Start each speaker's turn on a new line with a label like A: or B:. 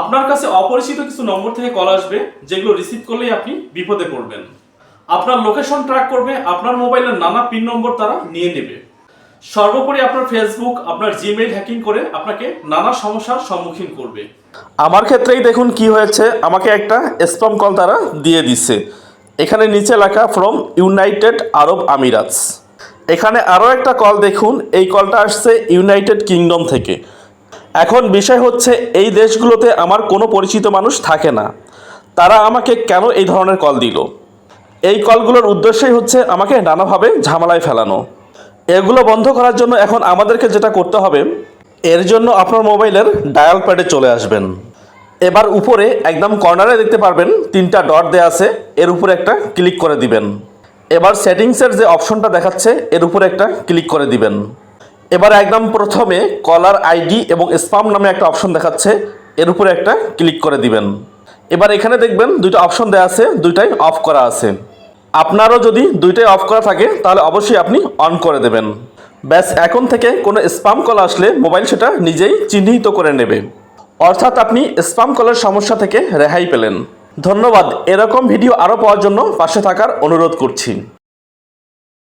A: আপনার কাছে অপরিচিত কিছু নম্বর থেকে কল আসবে, যেগুলো রিসিভ করলেই আপনি বিপদে পড়বেন। আপনার লোকেশন ট্র্যাক করবে, আপনার মোবাইলের নানা পিন নম্বর তারা নিয়ে নেবে। সর্বোপরি আপনার ফেসবুক আপনার জিমেইল হ্যাকিং করে আপনাকে নানা সমস্যার সম্মুখীন করবে।
B: আমার ক্ষেত্রেই দেখুন কি হয়েছে, আমাকে একটা স্পাম কল তারা দিয়ে দিচ্ছে এখানে নিচে লেখা ফ্রম ইউনাইটেড আরব আমিরাতস এখানে আরও একটা কল দেখুন, এই কলটা আসছে ইউনাইটেড কিংডম থেকে। এখন বিষয় হচ্ছে, এই দেশগুলোতে আমার কোনো পরিচিত মানুষ থাকে না। তারা আমাকে কেন এই ধরনের কল দিল? এই কলগুলোর উদ্দেশ্যই হচ্ছে আমাকে নানাভাবে ঝামেলায় ফেলানো। এগুলো বন্ধ করার জন্য এখন আমাদেরকে যেটা করতে হবে, এর জন্য আপনার মোবাইলের ডায়াল প্যাডে চলে আসবেন। এবার উপরে একদম কর্নারে দেখতে পারবেন, তিনটা ডট দেওয়া আছে, এর উপরে একটা ক্লিক করে দিবেন। এবার সেটিংসের যে অপশনটা দেখাচ্ছে, এর উপরে একটা ক্লিক করে দিবেন। এবার একদম প্রথমে কলার আইডি এবং স্পাম নামে একটা অপশন দেখাচ্ছে। এর উপরে একটা ক্লিক করে দিবেন। এবার এখানে দেখবেন দুইটা অপশন দেওয়া আছে, দুইটাই অফ করা আছে। আপনারও যদি দুইটাই অফ করা থাকে, তাহলে অবশ্যই আপনি অন করে দেবেন। ব্যাস, এখন থেকে কোনো স্পাম কল আসলে মোবাইল সেটা নিজেই চিহ্নিত করে নেবে। অর্থাৎ আপনি স্পাম কলের সমস্যা থেকে রেহাই পেলেন। ধন্যবাদ, এরকম ভিডিও আরও পাওয়ার জন্য পাশে থাকার অনুরোধ করছি।